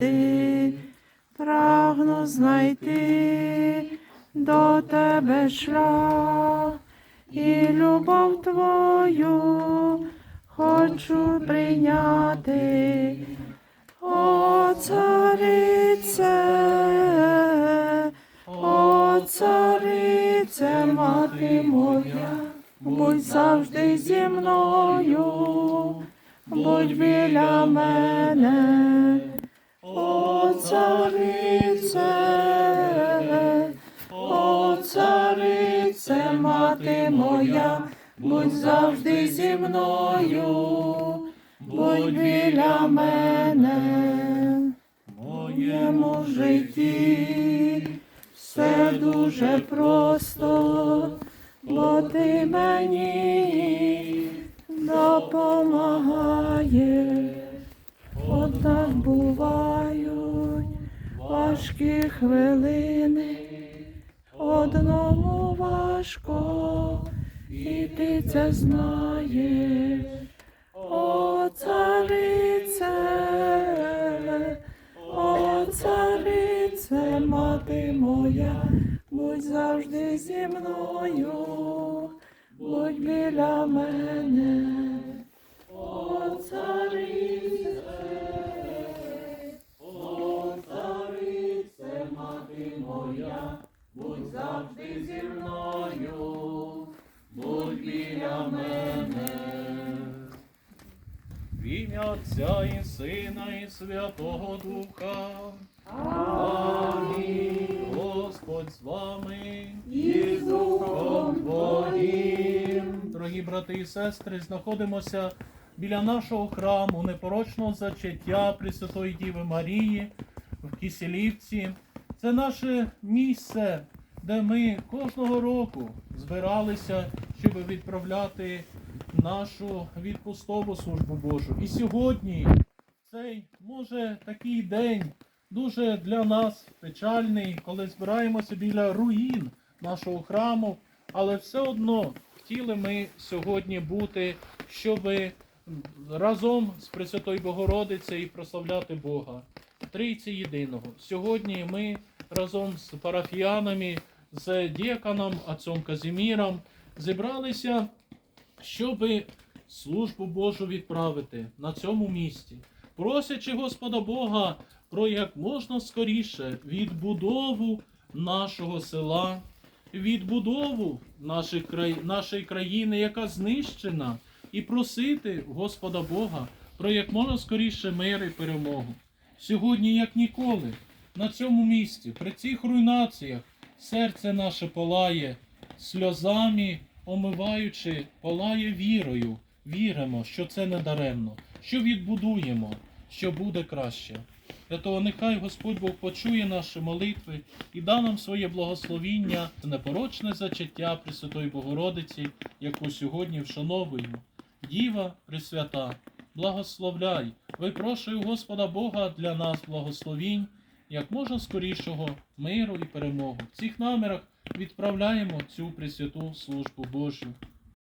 Ти прагну знайти до тебе шлях і любов твою хочу прийняти. О, царице, о, царице, мати моя, будь завжди зі мною, будь біля мене. Царице, о, царице, мати моя, будь завжди зі мною, будь біля мене. В моєму житті все дуже просто, бо ти мені допомагаєш. Однак бувають важкі хвилини, одному важко, і ти це знаєш. О, царице, о, царице, мати моя, будь завжди зі мною, будь біля мене. Мене. В ім'я Отця і Сина і Святого Духа. Амінь. Господь з вами. І з Духом Твоїм. Дорогі брати і сестри, знаходимося біля нашого храму непорочного зачаття Пресвятої Діви Марії в Киселівці. Це наше місце, де ми кожного року збиралися, щоб відправляти нашу відпустову службу Божу. І сьогодні цей може такий день дуже для нас печальний, коли збираємося біля руїн нашого храму, але все одно хотіли ми сьогодні бути, щоб разом з Пресвятою Богородицею прославляти Бога. Трійці єдиного. Сьогодні ми разом з парафіянами, з діяканом отцом Казіміром зібралися, щоб службу Божу відправити на цьому місці, просячи Господа Бога про як можна скоріше відбудову нашого села, відбудову наших край... нашої країни, яка знищена, і просити Господа Бога про як можна скоріше мир і перемогу. Сьогодні, як ніколи, на цьому місці, при цих руйнаціях, серце наше палає сльозами, омиваючи, палає вірою. Віримо, що це не даремно, що відбудуємо, що буде краще. Для того нехай Господь Бог почує наші молитви і да нам своє благословіння, непорочне зачаття Пресвятої Богородиці, яку сьогодні вшановуємо. Діва Пресвята, благословляй, випрошую Господа Бога для нас благословінь, як можна скорішого миру і перемогу. В цих намірах відправляємо цю Пресвяту службу Божу.